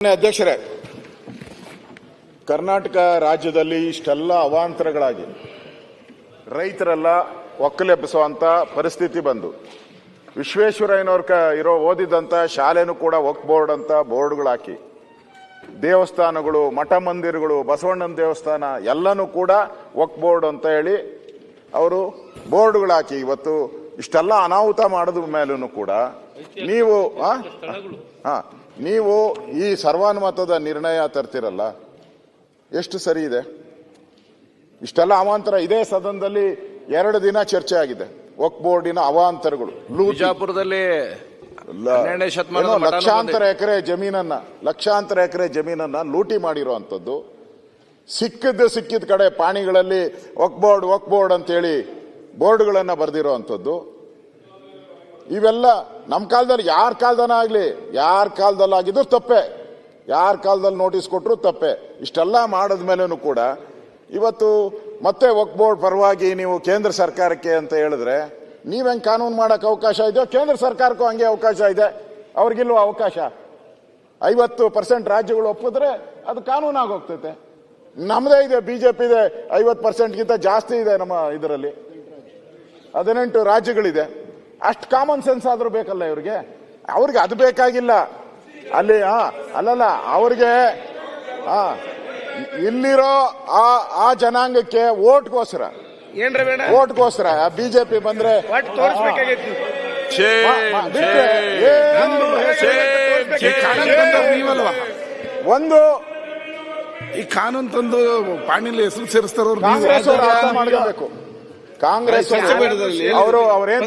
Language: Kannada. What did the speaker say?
ಅಧ್ಯಕ್ಷರೇ ಕರ್ನಾಟಕ ರಾಜ್ಯದಲ್ಲಿ ಇಷ್ಟೆಲ್ಲ ಅವಾಂತರಗಳಾಗಿ ರೈತರೆಲ್ಲ ಒಕ್ಕಲೆಬ್ಬಿಸುವಂತ ಪರಿಸ್ಥಿತಿ ಬಂದು ವಿಶ್ವೇಶ್ವರಯ್ಯನವ್ರ ಕ ಇರೋ ಓದಿದಂತ ಶಾಲೆನೂ ಕೂಡ ಒಕ್ ಬೋರ್ಡ್ ಅಂತ ಬೋರ್ಡ್ಗಳು ಹಾಕಿ ದೇವಸ್ಥಾನಗಳು ಮಠ ಮಂದಿರಗಳು ಬಸವಣ್ಣನ ದೇವಸ್ಥಾನ ಎಲ್ಲನೂ ಕೂಡ ಒಕ್ ಬೋರ್ಡ್ ಅಂತ ಹೇಳಿ ಅವರು ಬೋರ್ಡ್ಗಳು ಹಾಕಿ ಇವತ್ತು ಇಷ್ಟೆಲ್ಲ ಅನಾಹುತ ಮಾಡಿದ ಮೇಲೂ ಕೂಡ ನೀವು? ಹಾ ನೀವು ಈ ಸರ್ವಾನುಮತದ ನಿರ್ಣಯ ತರ್ತಿರಲ್ಲ ಎಷ್ಟು ಸರಿ ಇದೆ? ಇಷ್ಟೆಲ್ಲ ಅವಾಂತರ ಇದೇ ಸದನದಲ್ಲಿ ಎರಡು ದಿನ ಚರ್ಚೆ ಆಗಿದೆ. ವಕ್ ಬೋರ್ಡಿನ ಅವಾಂತರಗಳು ಬಿಜಾಪುರದಲ್ಲಿ ಲಕ್ಷಾಂತರ ಎಕರೆ ಜಮೀನನ್ನ ಲಕ್ಷಾಂತರ ಎಕರೆ ಜಮೀನನ್ನ ಲೂಟಿ ಮಾಡಿರುವಂತದ್ದು ಸಿಕ್ಕಿದ್ದು ಸಿಕ್ಕಿದ ಕಡೆ ಪಾಣಿಗಳಲ್ಲಿ ವಕ್ ಬೋರ್ಡ್ ವಕ್ ಬೋರ್ಡ್ ಅಂತೇಳಿ ಬೋರ್ಡ್ಗಳನ್ನ ಬರೆದಿರುವಂತದ್ದು ಇವೆಲ್ಲ ನಮ್ಮ ಕಾಲದಲ್ಲಿ ಯಾರ ಕಾಲದನ ಆಗಲಿ, ಯಾರ ಕಾಲದಲ್ಲಿ ಆಗಿದ್ರು ತಪ್ಪೆ. ಯಾರ ಕಾಲದಲ್ಲಿ ನೋಟಿಸ್ ಕೊಟ್ಟರು ತಪ್ಪೆ. ಇಷ್ಟೆಲ್ಲ ಮಾಡಿದ ಮೇಲೂ ಕೂಡ ಇವತ್ತು ಮತ್ತೆ ಒಕ್ಬೋರ್ಡ್ ಪರವಾಗಿ ನೀವು ಕೇಂದ್ರ ಸರ್ಕಾರಕ್ಕೆ ಅಂತ ಹೇಳಿದ್ರೆ ನೀವ್ ಹೆಂಗ್ ಕಾನೂನು ಮಾಡಕ್ ಅವಕಾಶ ಇದೆಯೋ ಕೇಂದ್ರ ಸರ್ಕಾರಕ್ಕೂ ಹಂಗೆ ಅವಕಾಶ ಇದೆ. ಅವ್ರಿಗಿಲ್ವ ಅವಕಾಶ. ಐವತ್ತು ಪರ್ಸೆಂಟ್ ರಾಜ್ಯಗಳು ಒಪ್ಪಿದ್ರೆ ಅದು ಕಾನೂನಾಗಿ ಆಗೋಗ್ತೈತೆ. ನಮ್ಮದೇ ಇದೆ, ಬಿಜೆಪಿ ಇದೆ, ಐವತ್ತು ಪರ್ಸೆಂಟ್ಗಿಂತ ಜಾಸ್ತಿ ಇದೆ ನಮ್ಮ ಇದರಲ್ಲಿ. ಹದಿನೆಂಟು ರಾಜ್ಯಗಳಿದೆ. ಅಷ್ಟು ಕಾಮನ್ ಸೆನ್ಸ್ ಆದ್ರೂ ಬೇಕಲ್ಲ ಇವ್ರಿಗೆ? ಅವ್ರಿಗೆ ಅದು ಬೇಕಾಗಿಲ್ಲ. ಅಲ್ಲಿ ಹಾ ಅಲ್ಲಲ್ಲ ಅವ್ರಿಗೆ ಹಾ ಇಲ್ಲಿರೋ ಆ ಆ ಜನಾಂಗಕ್ಕೆ ಓಟ್ಗೋಸ್ಕರ ಓಟ್ಗೋಸ್ಕರ ಬಿಜೆಪಿ ಬಂದ್ರೆ ಒಂದು ಈ ಕಾನೂನು ತಂದು ಪಾಣಿಲಿ ಹೆಸರು ಸೇರಿಸ್ತಾರ ಕಾಂಗ್ರೆಸ್ ಅವರು ಮಾಡ್ಕೋಬೇಕು. ಕಾಂಗ್ರೆಸ್ ಅವರು ಅವ್ರೇನ್